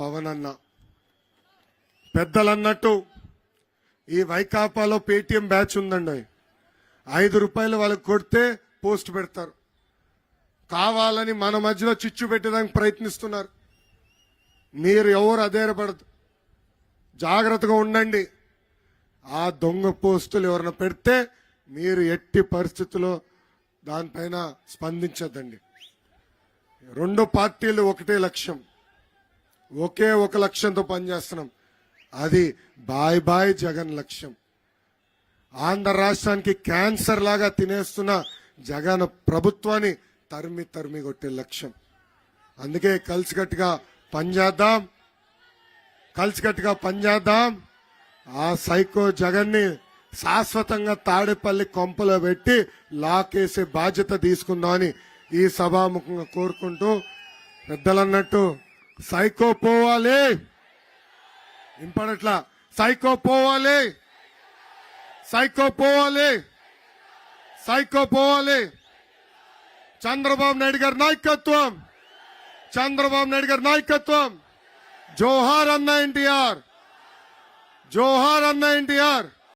పవన్ అన్న పెద్దలన్నట్టు ఈ వైకాపాలో Paytm batch ఉందండి. ఐదు రూపాయలు వాళ్ళకి కొడితే పోస్ట్ పెడతారు. కావాలని మన మధ్యలో చిచ్చు పెట్టడానికి ప్రయత్నిస్తున్నారు. మీరు ఎవరు అధైర్యపడదు జాగ్రత్తగా ఉండండి. ఆ దొంగ పోస్టులు ఎవరైనా పెడితే మీరు ఎట్టి పరిస్థితుల్లో దానిపైన స్పందించద్దండి. రెండు పార్టీలు ఒకటే లక్ష్యం. ఒకే ఒక లక్ష్యంతో పనిచేస్తున్నాం. అది బాయ్ బాయ్ జగన్ లక్ష్యం. ఆంధ్ర రాష్ట్రానికి క్యాన్సర్ లాగా తినేస్తున్న జగన్ ప్రభుత్వాన్ని తరిమి తరిమి కొట్టే లక్ష్యం. అందుకే కలిసికట్టుగా పనిచేద్దాం కలిసికట్టుగా పనిచేద్దాం ఆ సైకో జగన్ని శాశ్వతంగా తాడేపల్లి కొంపలో పెట్టి లాకేసే బాధ్యత తీసుకుందామని ఈ సభాముఖంగా కోరుకుంటూ పెద్దలన్నట్టు సైకో పోవాలి. ఇంపడట్లా సైకో పోవాలి. సైకో పోవాలి. సైకో పోవాలి. చంద్రబాబు నాయుడు గారి నాయకత్వం. చంద్రబాబు నాయుడు గారి నాయకత్వం. జోహార్ అన్న ఎన్టీఆర్. జోహార్ అన్న ఎన్టీఆర్.